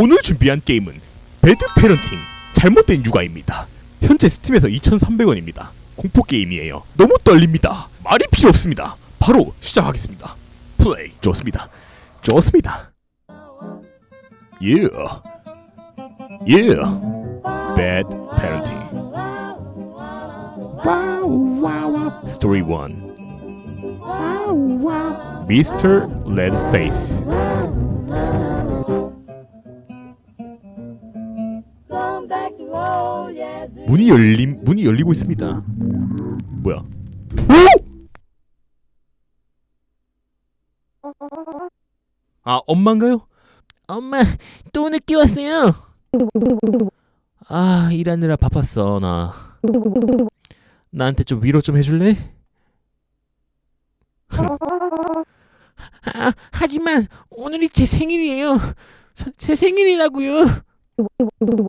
오늘 준비한 게임은 배드 페런팅 잘못된 육아입니다. 현재 스팀에서 2,300원입니다. 공포 게임이에요. 너무 떨립니다. 말이 필요 없습니다. 바로 시작하겠습니다. 플레이 좋습니다. 좋습니다. Yeah. Yeah. Bad parenting. Wow, wow. Story 1. Wow, wow. Mr. Leadface. 문이 열림 문이 열리고 있습니다. 뭐야? 아 엄마인가요? 엄마 또 늦게 왔어요. 아 일하느라 바빴어 나. 나한테 좀 위로 좀 해줄래? 아, 하지만 오늘이 제 생일이에요. 사- 제 생일이라고요.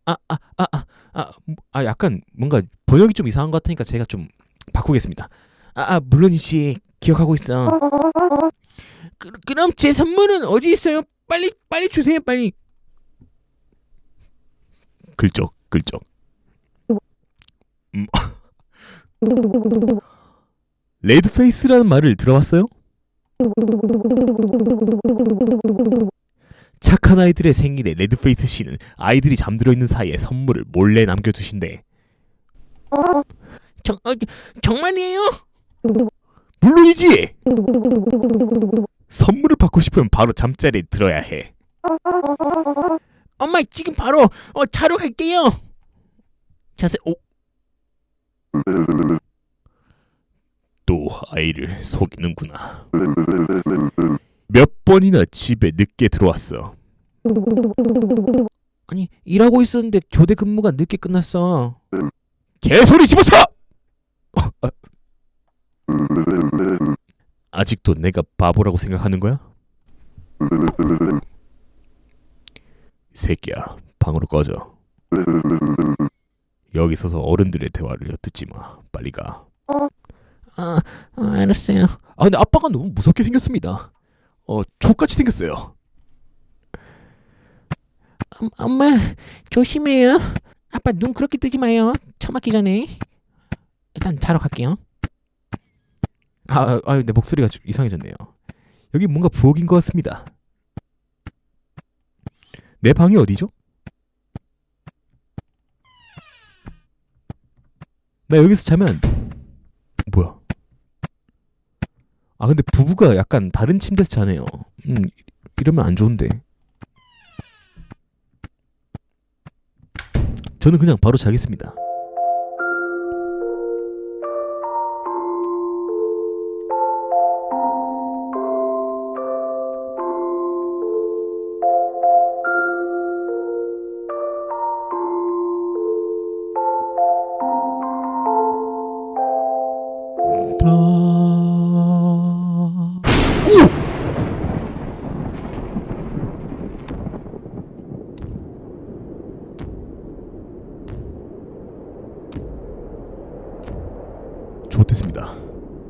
아 아 아아아 아, 약간 뭔가 번역이 좀 이상한 것 같으니까 제가 좀 바꾸겠습니다. 아, 아 물론이지 기억하고 있어. 그, 그럼 제 선물은 어디 있어요? 빨리 빨리 주세요 빨리. 글쩍 글쩍. 음. 레드페이스라는 말을 들어봤어요? 착한 아이들의 생일에 레드페이스 씨는 아이들이 잠들어 있는 사이에 선물을 몰래 남겨두신대. 정 어, 정말이에요? 물론이지. 선물을 받고 싶으면 바로 잠자리에 들어야 해. 엄마 지금 바로 어, 자러 갈게요. 자세 오. 또 아이를 속이는구나. 몇 번이나 집에 늦게 들어왔어. 아니 일하고 있었는데 교대 근무가 늦게 끝났어. 개소리 집어쳐! 어, 아. 아직도 내가 바보라고 생각하는 거야? 새끼야, 방으로 꺼져. 여기 서서 어른들의 대화를 엿듣지 마. 빨리 가. 아, 아 알았어요. 아 근데 아빠가 너무 무섭게 생겼습니다. 어, 족같이 생겼어요. 엄, 엄마 조심해요. 아빠 눈 그렇게 뜨지 마요. 처맞기 전에. 일단 자러 갈게요. 아, 아, 내 목소리가 좀 이상해졌네요. 여기 뭔가 부엌인 것 같습니다. 내 방이 어디죠? 나 여기서 자면 뭐야? 아 근데 부부가 약간 다른 침대에서 자네요. 음 이러면 안 좋은데. 저는 그냥 바로 자겠습니다.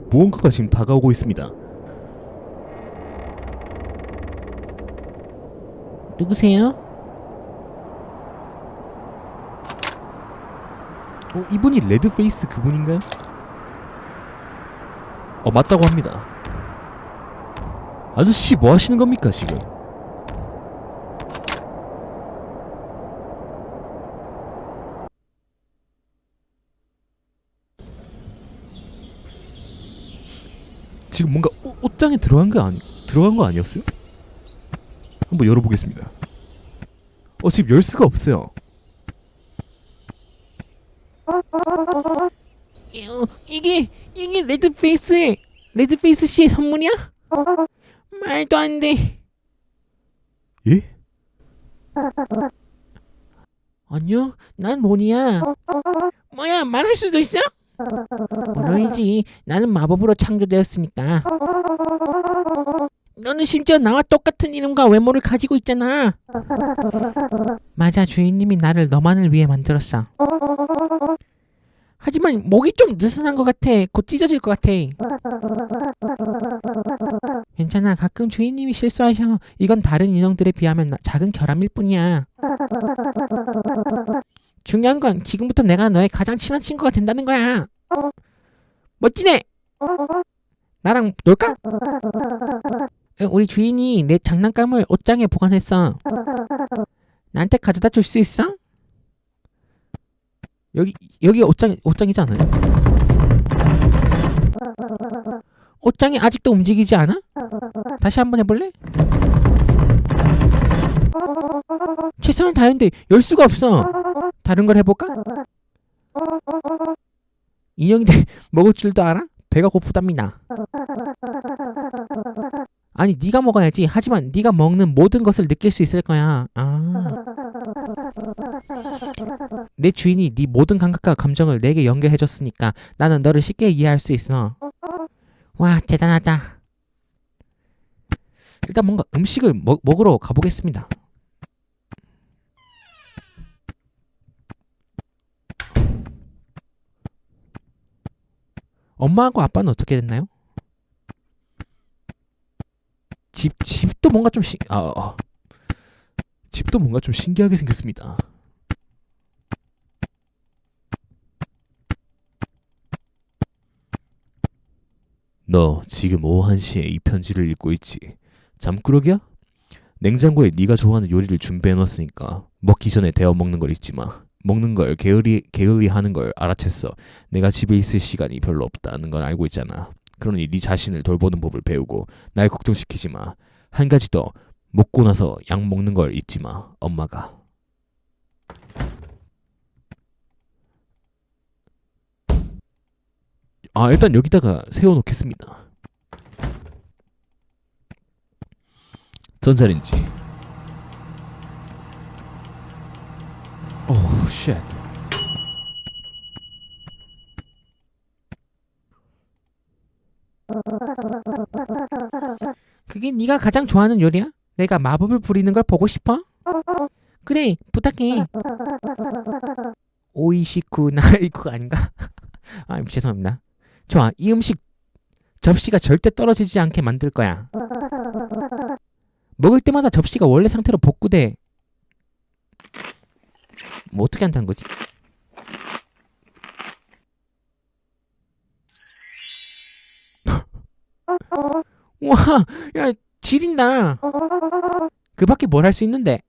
무언가가 지금 다가오고 있습니다. 누구세요? 어, 이분이 레드페이스 그분인가요? 어, 맞다고 합니다. 아저씨 뭐 하시는 겁니까, 지금? 지금 뭔가 옷, 옷장에 들어간 거 아니 들어간 거 아니었어요? 한번 열어보겠습니다. 어 지금 열 수가 없어요. 어, 이게 이게 레드페이스의 레드페이스 씨의 선물이야? 말도 안 돼. 예? 아니요, 난 론이야. 뭐야, 말할 수도 있어? 물론이지. 나는 마법으로 창조되었으니까. 너는 심지어 나와 똑같은 이름과 외모를 가지고 있잖아. 맞아, 주인님이 나를 너만을 위해 만들었어. 하지만 목이 좀 느슨한 것 같아. 곧 찢어질 것 같아. 괜찮아. 가끔 주인님이 실수하셔. 이건 다른 인형들에 비하면 나- 작은 결함일 뿐이야. 중요한 건 지금부터 내가 너의 가장 친한 친구가 된다는 거야. 멋지네. 나랑 놀까? 어, 우리 주인이 내 장난감을 옷장에 보관했어. 나한테 가져다 줄 수 있어? 여기 여기 옷장 옷장이지 않아요? 옷장이 아직도 움직이지 않아? 다시 한번 해볼래? 최선을 다했는데 열 수가 없어. 다른 걸 해볼까? 인형인데 먹을 줄도 알아? 배가 고프답니다. 아니 네가 먹어야지. 하지만 네가 먹는 모든 것을 느낄 수 있을 거야. 아. 내 주인이 네 모든 감각과 감정을 내게 연결해줬으니까 나는 너를 쉽게 이해할 수 있어. 와 대단하다. 일단 뭔가 음식을 먹, 먹으러 가보겠습니다. 엄마하고 아빠는 어떻게 됐나요? 집 집도 뭔가 좀 신, 아, 아 집도 뭔가 좀 신기하게 생겼습니다. 너 지금 오후 1시에 이 편지를 읽고 있지. 잠꾸러기야? 냉장고에 네가 좋아하는 요리를 준비해 놨으니까 먹기 전에 데워 먹는 걸 잊지 마. 먹는 걸 게을리 게을리 하는 걸 알아챘어. 내가 집에 있을 시간이 별로 없다는 걸 알고 있잖아. 그러니 네 자신을 돌보는 법을 배우고 날 걱정시키지 마. 한 가지 더 먹고 나서 약 먹는 걸 잊지 마. 엄마가. 아 일단 여기다가 세워놓겠습니다. 전자레인지. 오우 쉣. 그게 네가 가장 좋아하는 요리야? 내가 마법을 부리는 걸 보고 싶어? 그래 부탁해. 오이시쿠 나이쿠 아닌가? 아 죄송합니다. 좋아 이 음식 접시가 절대 떨어지지 않게 만들 거야. 먹을 때마다 접시가 원래 상태로 복구돼. 뭐 어떻게 한다는 거지? 와, 야 지린다. 그 밖에 뭘 할 수 있는데?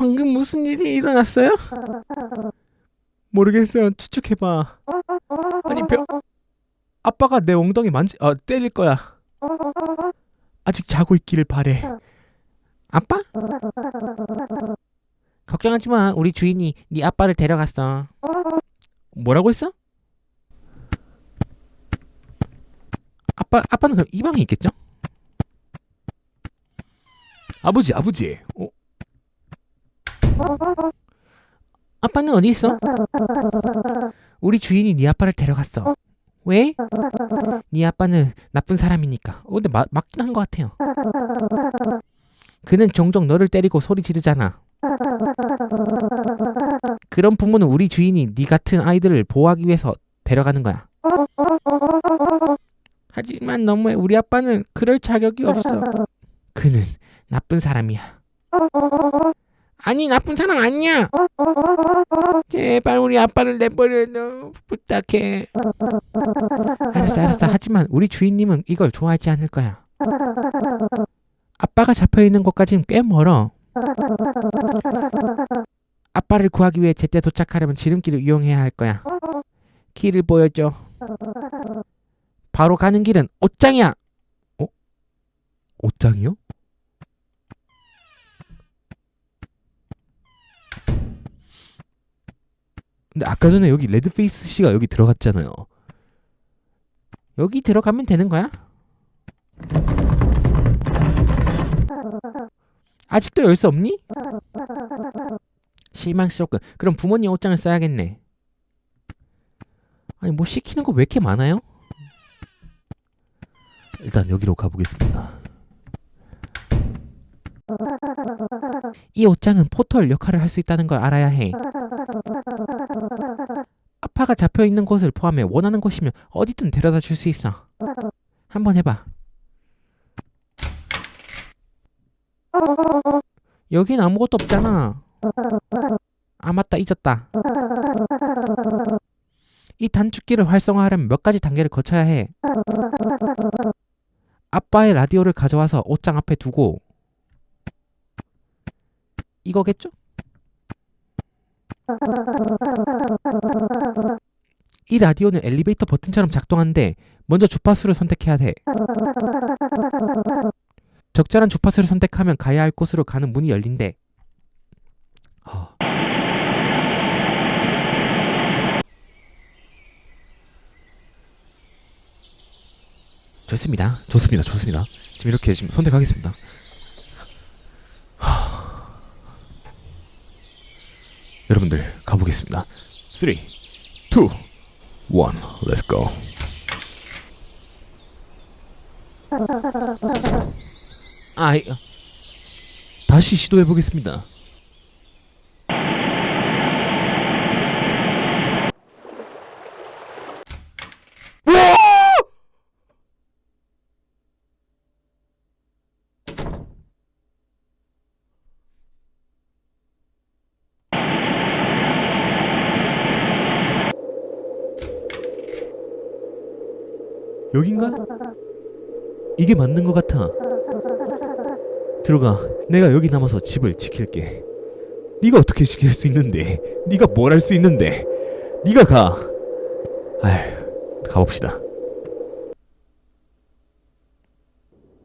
방금 무슨 일이 일어났어요? 모르겠어요. 추측해봐. 아니 벼... 아빠가 내 엉덩이 만지 아 때릴 거야. 아직 자고 있기를 바래. 아빠? 걱정하지 마. 우리 주인이 네 아빠를 데려갔어. 뭐라고 했어? 아빠 아빠는 그럼 이 방에 있겠죠? 아버지 아버지. 어, 아빠는 어디 있어? 우리 주인이 네 아빠를 데려갔어. 왜? 네 아빠는 나쁜 사람이니까. 어, 근데 마, 맞긴 한 것 같아요. 그는 종종 너를 때리고 소리 지르잖아. 그런 부모는 우리 주인이 네 같은 아이들을 보호하기 위해서 데려가는 거야. 하지만 너무해. 우리 아빠는 그럴 자격이 없어. 그는 나쁜 사람이야. 아니 나쁜 사람 아니야. 제발 우리 아빠를 내버려 둬 부탁해. 알았어 알았어. 하지만 우리 주인님은 이걸 좋아하지 않을 거야. 아빠가 잡혀 있는 곳까지는 꽤 멀어. 아빠를 구하기 위해 제때 도착하려면 지름길을 이용해야 할 거야. 길을 보여줘. 바로 가는 길은 옷장이야. 옷장이요? 근데 아까 전에 여기 레드페이스 씨가 여기 들어갔잖아요. 여기 들어가면 되는 거야? 아직도 열쇠 없니? 실망스럽군. 그럼 부모님 옷장을 써야겠네. 아니 뭐 시키는 거 왜 이렇게 많아요? 일단 여기로 가보겠습니다. 이 옷장은 포털 역할을 할 수 있다는 걸 알아야 해. 아빠가 잡혀 있는 곳을 포함해 원하는 곳이면 어디든 데려다 줄 수 있어. 한번 해봐. 여긴 아무것도 없잖아. 아 맞다 잊었다. 이 단축키를 활성화하려면 몇 가지 단계를 거쳐야 해. 아빠의 라디오를 가져와서 옷장 앞에 두고 이거겠죠? 이 라디오는 엘리베이터 버튼처럼 작동하는데 먼저 주파수를 선택해야 돼. 적절한 주파수를 선택하면 가야 할 곳으로 가는 문이 열린대. 아, 좋습니다. 좋습니다. 좋습니다. 지금 이렇게 지금 선택하겠습니다. 여러분들 가보겠습니다. 3, 2, 1, let's go. 아, 이- 다시 시도해 보겠습니다. 여긴가? 이게 맞는 것 같아. 들어가. 내가 여기 남아서 집을 지킬게. 네가 어떻게 지킬 수 있는데? 네가 뭘 할 수 있는데? 네가 가. 아휴, 가봅시다.